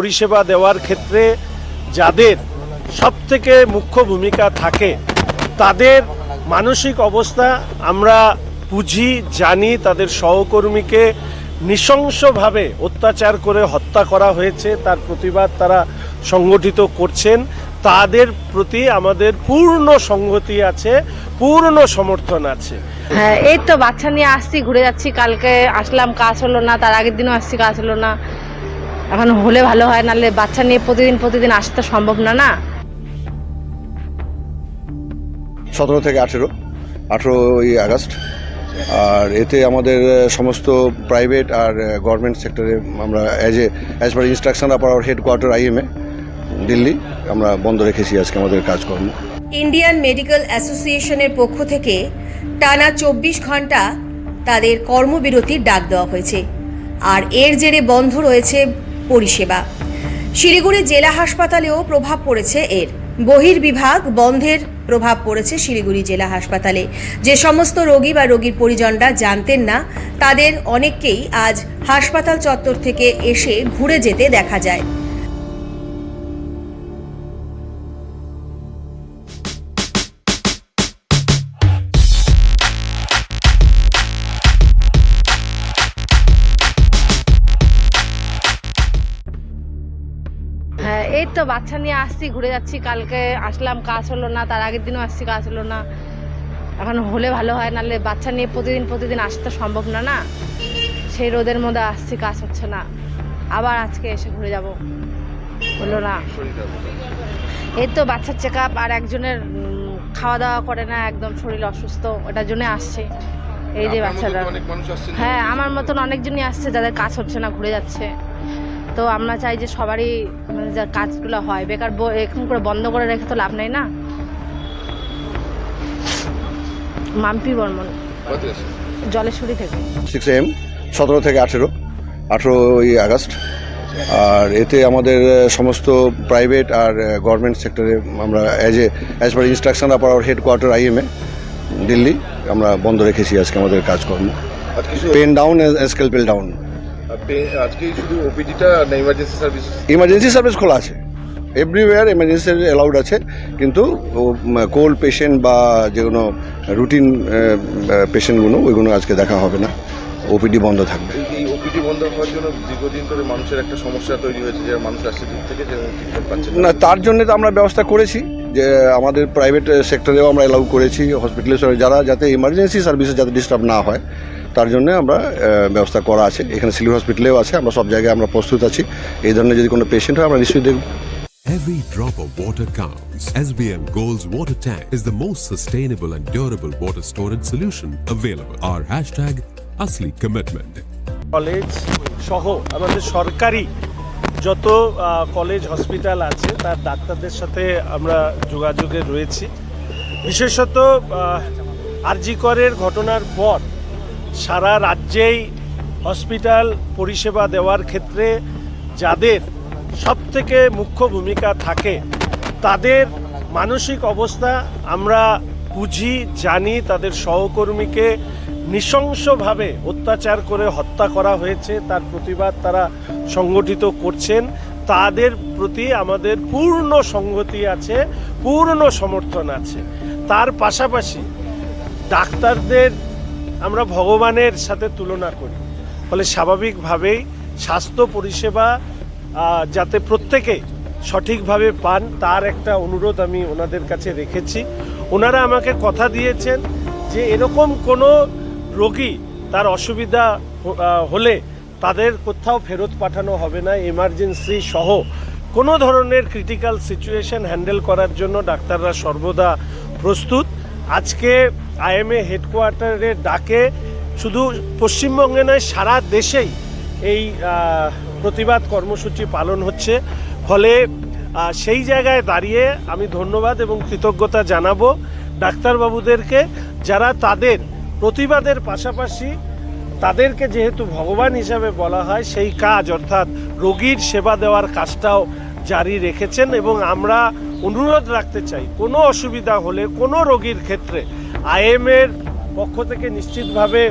পরিষেবা দেওয়ার ক্ষেত্রে যাদের সবথেকে মুখ্য ভূমিকা থাকে, তাদের মানসিক অবস্থা আমরা বুঝি, জানি, তাদের সহকর্মীকে নৃশংসভাবে অত্যাচার করে হত্যা করা হয়েছে, তার প্রতিবাদ তারা সংগঠিত করছেন। তাদের প্রতি আমাদের পূর্ণ সংহতি আছে, পূর্ণ সমর্থন আছে। হ্যাঁ এই তো বাচ্চা নিয়ে আসছি, ঘুরে যাচ্ছি, কালকে আসলাম, কাজ হলো না, তার আগের দিনও আসছি, কাজ হলো না। এখন হলে ভালো হয় নাহলে বাচ্চা নিয়ে প্রতিদিন প্রতিদিন আসতে সম্ভব না না? সতেরো থেকে আঠেরো আঠেরোই আগস্ট। আর এতে আমাদের সমস্ত প্রাইভেট আর গভর্নমেন্ট সেক্টরে আমরা as a as per instruction of our headquarter IMA Delhi আমরা বন্ধ রেখেছি আজকে আমাদের কাজকর্ম। ইন্ডিয়ান মেডিকেল অ্যাসোসিয়েশনের পক্ষ থেকে টানা চব্বিশ ঘণ্টা তাদের কর্মবিরতির ডাক দেওয়া হয়েছে। আর এর জেরে বন্ধ রয়েছে পরিষেবা। শিলিগুড়ি জেলা হাসপাতালেও প্রভাব পড়েছে এর। বহির্বিভাগ বন্ধের প্রভাব পড়েছে শিলিগুড়ি জেলা হাসপাতালে। যে সমস্ত রোগী বা রোগীর পরিজনরা জানতেন না, তাদের অনেককেই আজ হাসপাতাল চত্বর থেকে এসে ঘুরে যেতে দেখা যায়। তো বাচ্চা নিয়ে আসছি ঘুরে যাচ্ছি। কালকে আসলাম কাজ হলো না তার আগের দিনও আসছি কাজ হলো না। এখন হলে ভালো হয় নাহলে বাচ্চা নিয়ে প্রতিদিন প্রতিদিন আসতে সম্ভব না না? সেই রোদের মধ্যে আসছি কাজ হচ্ছে না। আবার আজকে এসে ঘুরে যাব। হলো না। এই তো বাচ্চার চেক আপ আর একজনের খাওয়া দাওয়া করে না একদম শরীর অসুস্থ ওটার জন্য আসছে। এই যে বাচ্চাটা। হ্যাঁ আমার মতন অনেকজনই আসছে যাদের কাজ হচ্ছে না ঘুরে যাচ্ছে। তো আমরা চাই যে সবারই যা কাজগুলো হয়। বেকার ব- এরকম করে বন্ধ করে রেখে তো লাভ নেই না? মাম্পি বর্মন। জলেশ্বরী থেকে। সিক্স এম সতেরো থেকে আঠেরো আঠেরোই আগস্ট। আর এতে আমাদের সমস্ত প্রাইভেট আর গভর্নমেন্ট সেক্টরে আমরা as a as per instruction of our headquarter IMA Delhi আমরা বন্ধ রেখেছি আজকে আমাদের কাজকর্ম। পেন ডাউন স্কেলপেল ডাউন পে- আজকে শুধু ওপিডিটা না ইমার্জেন্সি সার্ভিস ইমার্জেন্সি সার্ভিস খোলা আছে। এভরিওয়্যার এমার্জেন্সি অ্যালাউড আছে কিন্তু কোল্ড পেশেন্ট বা যে কোনো রুটিন পেশেন্টগুলো ওইগুলো আজকে দেখা হবে না। ওপিডি বন্ধ থাকবে। এই- ওপিডি বন্ধ হওয়ার জন্য দীর্ঘদিন ধরে মানুষের একটা সমস্যা তৈরি হয়েছে যে মানুষ আসছে দূর থেকে যে ট্রিটমেন্ট পাচ্ছে না। তার জন্য তো আমরা ব্যবস্থা করেছি যে আমাদের প্রাইভেট সেক্টরেও আমরা অ্যালাউ করেছি হসপিটালে যারা যাতে ইমার্জেন্সি সার্ভিসে যাতে ডিস্টার্ব না হয়। তার জন্য আমরা ব্যবস্থা করা আছে এখানে সিলিগুড়ি হসপিটালেও আছে আমরা সব জায়গায় আমরা প্রস্তুত আছি এই ধরনের যদি কোনো পেশেন্ট হয় আমরা নিশ্চয়ই দেখব Every drop of water counts. SBM Gold's water tank is the most sustainable and durable water storage solution available. Our hashtag Asli Commitment. College সহ আমাদের সরকারি যত কলেজ হসপিটাল আছে তার ডাক্তারদের সাথে আমরা যোগাযোগে রয়েছি বিশেষত আরজিকরের ঘটনার পর সারা রাজ্যেই হসপিটাল পরিষেবা দেওয়ার ক্ষেত্রে যাদের সবথেকে মুখ্য ভূমিকা থাকে, তাদের মানসিক অবস্থা আমরা বুঝি, জানি, তাদের সহকর্মীকে নৃশংসভাবে অত্যাচার করে হত্যা করা হয়েছে, তার প্রতিবাদ তারা সংগঠিত করছেন। তাদের প্রতি আমাদের পূর্ণ সংহতি আছে, পূর্ণ সমর্থন আছে। তার পাশাপাশি ডাক্তারদের আমরা ভগবানের সাথে তুলনা করি। ফলে স্বাভাবিকভাবেই স্বাস্থ্য পরিষেবা যাতে প্রত্যেকে সঠিকভাবে পান, তার একটা অনুরোধ আমি ওনাদের কাছে রেখেছি। ওনারা আমাকে কথা দিয়েছেন যে এরকম কোনো রোগী তার অসুবিধা হলে তাদের কোথাও ফেরত পাঠানো হবে না এমার্জেন্সি সহ কোনো ধরনের ক্রিটিক্যাল সিচুয়েশন হ্যান্ডেল করার জন্য ডাক্তাররা সর্বদা প্রস্তুত। আজকে আইএমএ হেডকোয়ার্টারের ডাকে শুধু পশ্চিমবঙ্গে নয়, সারা দেশেই এই প্রতিবাদ কর্মসূচি পালন হচ্ছে। ফলে সেই জায়গায় দাঁড়িয়ে আমি ধন্যবাদ এবং কৃতজ্ঞতা জানাব ডাক্তারবাবুদেরকে, যারা তাদের প্রতিবাদের পাশাপাশি তাদেরকে যেহেতু ভগবান হিসাবে বলা হয়, সেই কাজ অর্থাৎ রোগীর সেবা দেওয়ার কাজটাও জারি রেখেছেন এবং আমরা অনুরোধ রাখতে চাই, কোনো অসুবিধা হলে কোনো রোগীর ক্ষেত্রে আইএমের পক্ষ থেকে নিশ্চিতভাবে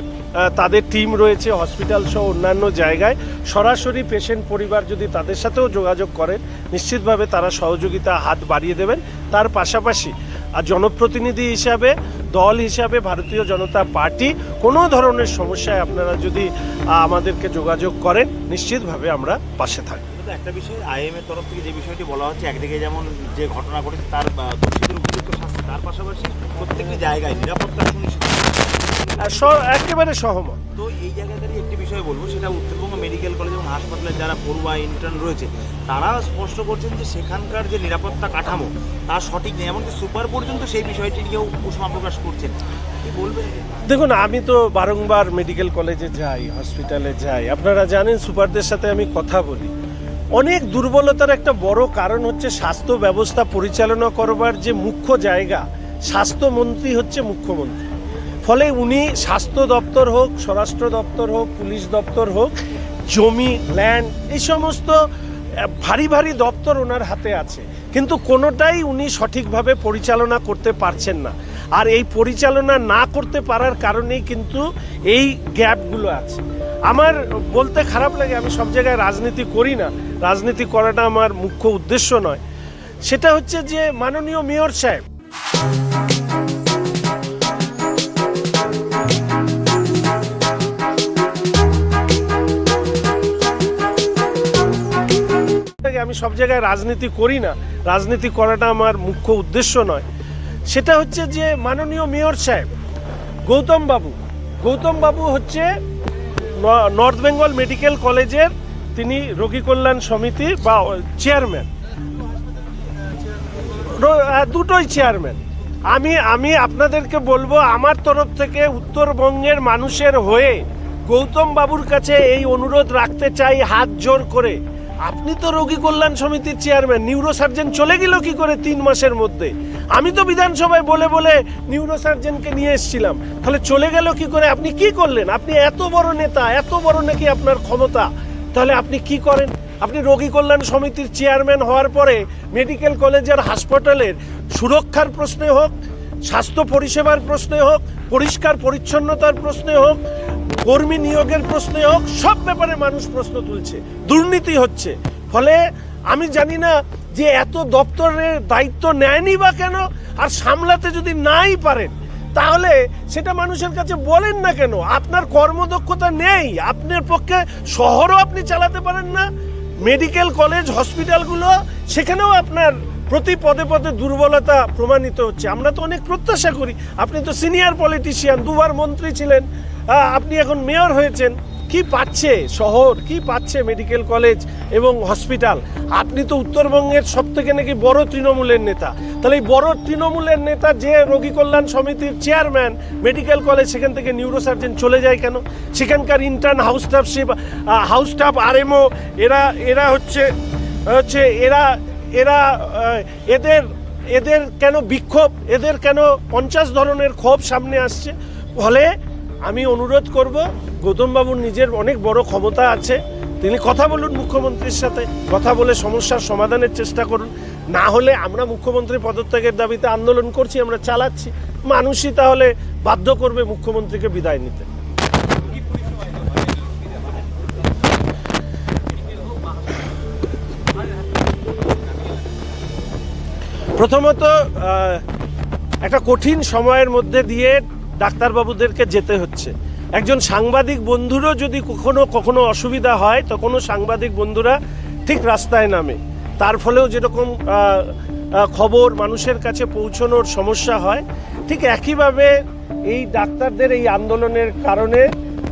তাদের টিম রয়েছে, হসপিটাল সহ অন্যান্য জায়গায়। সরাসরি পেশেন্ট পরিবার যদি তাদের সাথেও যোগাযোগ করেন, নিশ্চিতভাবে তারা সহযোগিতা হাত বাড়িয়ে দেবেন। তার পাশাপাশি আর জনপ্রতিনিধি হিসাবে দল হিসাবে ভারতীয় জনতা পার্টি কোনো ধরনের সমস্যায় আপনারা যদি আমাদেরকে যোগাযোগ করেন, নিশ্চিতভাবে আমরা পাশে থাকব। একটা বিষয় আইএম এর তরফ থেকে যে বিষয়টি বলা হচ্ছে, একদিকে যেমন যে ঘটনা ঘটেছে, তার দোষীদের উপযুক্ত শাস্তি, তার পাশাপাশি প্রত্যেকটি জায়গায় নিরাপত্তা সুনিশ্চিত একেবারে সহমত। তো এই জায়গায় দাঁড়িয়ে একটি বিষয় বলব সেটা উত্তরবঙ্গ মেডিকেল কলেজ এবং হাসপাতালের যারা পড়ুয়া ইন্টার্ন রয়েছে তারা স্পষ্ট করছেন যে সেখানকার যে নিরাপত্তা কাঠামো তা সঠিক নেই। এমনকি সুপার পর্যন্ত সেই বিষয়টি নিয়েও উষ্মা প্রকাশ করছেন দেখুন আমি তো বারংবার মেডিকেল কলেজে যাই হসপিটালে যাই। আপনারা জানেন সুপারদের সাথে আমি কথা বলি। অনেক দুর্বলতার একটা বড় কারণ হচ্ছে স্বাস্থ্য ব্যবস্থা পরিচালনা করবার যে মুখ্য জায়গা স্বাস্থ্যমন্ত্রী হচ্ছে মুখ্যমন্ত্রী। ফলে উনি স্বাস্থ্য দপ্তর হোক, স্বরাষ্ট্র দপ্তর হোক, পুলিশ দপ্তর হোক, জমি ল্যান্ড এই সমস্ত ভারী ভারী দপ্তর ওনার হাতে আছে। কিন্তু কোনোটাই উনি সঠিকভাবে পরিচালনা করতে পারছেন না। আর এই পরিচালনা না করতে পারার কারণেই কিন্তু এই গ্যাপগুলো আছে। আমার বলতে খারাপ লাগে, আমি সব জায়গায় রাজনীতি করি না। রাজনীতি করাটা আমার মুখ্য উদ্দেশ্য নয়। সেটা হচ্ছে যে মাননীয় মেয়র সাহেব আমি সব জায়গায় রাজনীতি করি না। রাজনীতি করাটা আমার মুখ্য উদ্দেশ্য নয়। সেটা হচ্ছে যে মাননীয় মেয়র সাহেব, গৌতম বাবু গৌতম বাবু হচ্ছে নর্থ বেঙ্গল মেডিকেল কলেজের তিনি রোগী কল্যাণ সমিতি বা চেয়ারম্যান। দুটোই চেয়ারম্যান। আমি আমি আপনাদেরকে বলব, আমার তরফ থেকে উত্তরবঙ্গের মানুষের হয়ে গৌতম বাবুর কাছে এই অনুরোধ রাখতে চাই হাত জোর করে। আপনি তো রোগী কল্যাণ সমিতির চেয়ারম্যান নিউরো সার্জন চলে গেল কি করে তিন মাসের মধ্যে? আমি তো বিধানসভায় বলে বলে নিউরো সার্জনকে নিয়ে এসেছিলাম। তাহলে চলে গেল কি করে? আপনি কি করলেন? আপনি এত বড় নেতা, এত বড় নাকি আপনার ক্ষমতা? তাহলে আপনি কি করেন? আপনি রোগী কল্যাণ সমিতির চেয়ারম্যান হওয়ার পরে মেডিকেল কলেজ আর হাসপাতালের সুরক্ষার প্রশ্নে হোক, স্বাস্থ্য পরিষেবার প্রশ্নে হোক, পরিষ্কার পরিচ্ছন্নতার প্রশ্নে হোক কর্মী নিয়োগের প্রশ্নে হোক, সব ব্যাপারে মানুষ প্রশ্ন তুলছে। দুর্নীতি হচ্ছে। ফলে আমি জানি না যে এত দপ্তরের দায়িত্ব নেয়নি বা কেন, আর সামলাতে যদি নাই পারেন, তাহলে সেটা মানুষের কাছে বলেন না কেন? আপনার কর্মদক্ষতা নেই। আপনার পক্ষে শহরও আপনি চালাতে পারেন না। মেডিকেল কলেজ, হসপিটালগুলো, সেখানেও আপনার প্রতি পদে পদে দুর্বলতা প্রমাণিত হচ্ছে। আমরা তো অনেক প্রত্যাশা করি। আপনি তো সিনিয়র পলিটিশিয়ান, দুবার মন্ত্রী ছিলেন। আপনি এখন মেয়র হয়েছেন। কি পাচ্ছে শহর? কি পাচ্ছে মেডিকেল কলেজ এবং হসপিটাল? আপনি তো উত্তরবঙ্গের সব থেকে নাকি বড় তৃণমূলের নেতা। তাহলে এই বড় তৃণমূলের নেতা যে রোগী কল্যাণ সমিতির চেয়ারম্যান, মেডিকেল কলেজ, সেখান থেকে নিউরোসার্জন চলে যায় কেন? সেখানকার intern house staffship house staff RMO এরা এরা হচ্ছে হচ্ছে, এরা এরা এদের এদের কেন বিক্ষোভ? এদের কেন পঞ্চাশ ধরনের ক্ষোভ সামনে আসছে? ফলে আমি অনুরোধ করব, গৌতমবাবুর নিজের অনেক বড় ক্ষমতা আছে। তিনি কথা বলুন মুখ্যমন্ত্রীর সাথে, কথা বলে সমস্যার সমাধানের চেষ্টা করুন। না হলে আমরা মুখ্যমন্ত্রী পদত্যাগের দাবিতে আন্দোলন করছি, আমরা চালাচ্ছি। মানুষই তাহলে বাধ্য করবে মুখ্যমন্ত্রীকে বিদায় নিতে। প্রথমত একটা কঠিন সময়ের মধ্যে দিয়ে ডাক্তারবাবুদেরকে যেতে হচ্ছে। একজন সাংবাদিক বন্ধুরও যদি কখনো কখনো অসুবিধা হয়, তখনও সাংবাদিক বন্ধুরা ঠিক রাস্তায় নামে। তার ফলেও যেরকম খবর মানুষের কাছে পৌঁছানোর সমস্যা হয়, ঠিক একইভাবে এই ডাক্তারদের এই আন্দোলনের কারণে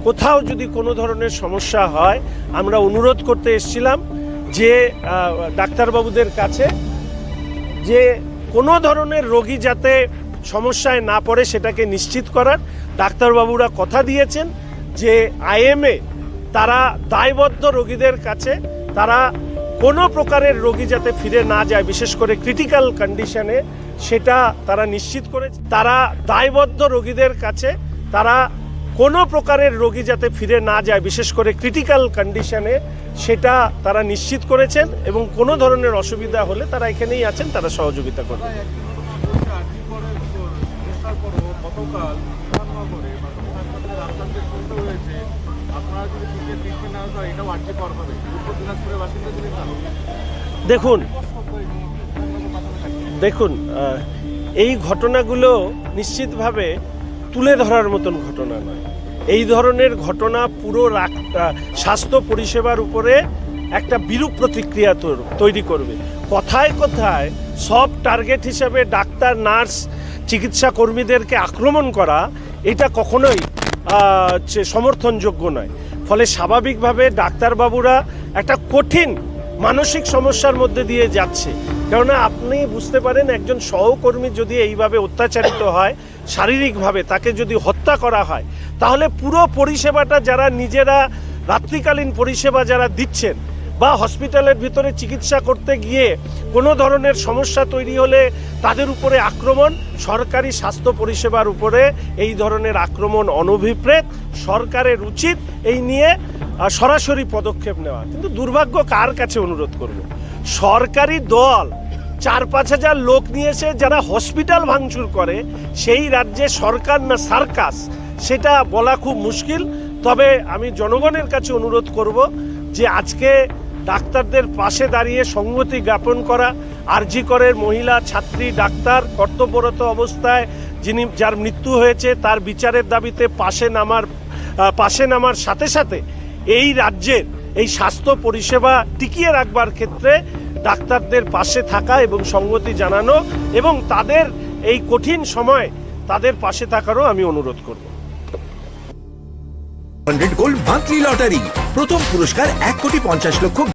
কোথাও যদি কোনো ধরনের সমস্যা হয়, আমরা অনুরোধ করতে এসেছিলাম যে ডাক্তারবাবুদের কাছে যে কোনো ধরনের রোগী যাতে সমস্যায় না পড়ে সেটাকে নিশ্চিত করার ডাক্তারবাবুরা কথা দিয়েছেন যে আইএমএ তারা দায়বদ্ধ রোগীদের কাছে তারা কোনো প্রকারের রোগী যাতে ফিরে না যায়, বিশেষ করে ক্রিটিক্যাল কন্ডিশনে সেটা তারা নিশ্চিত করেছে। তারা দায়বদ্ধ রোগীদের কাছে তারা কোনো প্রকারের রোগী যাতে ফিরে না যায়, বিশেষ করে ক্রিটিক্যাল কন্ডিশনে সেটা তারা নিশ্চিত করেছেন এবং কোনো ধরনের অসুবিধা হলে তারা এখানেই আছেন, তারা সহযোগিতা করবে গতকাল বিধাননগরে বা যে শুনতে হয়েছে। আপনারা যদি না হয় এটাও হবে। উত্তর দিনাজপুরের বাসিন্দা তারা দেখুন দেখুন এই ঘটনাগুলো নিশ্চিতভাবে তুলে ধরার মতন ঘটনা নয়। এই ধরনের ঘটনা পুরো স্বাস্থ্য পরিষেবার উপরে একটা বিরূপ প্রতিক্রিয়া তৈরি করবে। কথায় কথায় সব টার্গেট হিসাবে ডাক্তার নার্স চিকিৎসা কর্মীদেরকে আক্রমণ করা, এটা কখনোই সমর্থনযোগ্য নয়। ফলে স্বাভাবিকভাবে ডাক্তারবাবুরা একটা কঠিন মানসিক সমস্যার মধ্যে দিয়ে যাচ্ছে। কেননা আপনি বুঝতে পারেন, একজন সহকর্মী যদি এইভাবে অত্যাচারিত হয়, শারীরিকভাবে তাকে যদি হত্যা করা হয়, তাহলে পুরো পরিষেবাটা যারা নিজেরা, রাত্রিকালীন পরিষেবা যারা দিচ্ছেন বা হসপিটালের ভিতরে চিকিৎসা করতে গিয়ে কোনো ধরনের সমস্যা তৈরি হলে তাদের উপরে আক্রমণ, সরকারি স্বাস্থ্য পরিষেবার উপরে এই ধরনের আক্রমণ অনভিপ্রেত, সরকারের উচিত এই নিয়ে সরাসরি পদক্ষেপ নেওয়া। কিন্তু দুর্ভাগ্য কার কাছে অনুরোধ করব? সরকারি দল চার পাঁচ হাজার লোক নিয়ে এসে যারা হসপিটাল ভাঙচুর করে, সেই রাজ্যে সরকার না সার্কাস, সেটা বলা খুব মুশকিল। তবে আমি জনগণের কাছে অনুরোধ করব যে আজকে ডাক্তারদের পাশে দাঁড়িয়ে সংগতি জ্ঞাপন করা, আরজি করের মহিলা, ছাত্রী, ডাক্তার, কর্তব্যরত অবস্থায় যিনি, যার মৃত্যু হয়েছে, তার বিচারের দাবিতে পাশে নামার পাশে নামার সাথে সাথে এই রাজ্যের এই স্বাস্থ্য পরিষেবা টিকিয়ে রাখবার ক্ষেত্রে ডাক্তারদের পাশে থাকা এবং সংগতি জানানো এবং তাদের এই কঠিন সময় তাদের পাশে থাকারও আমি অনুরোধ করব। হান্ড্রেড গোল্ড মান্থলি লটারি প্রথম পুরস্কার এক কোটি পঞ্চাশ লক্ষ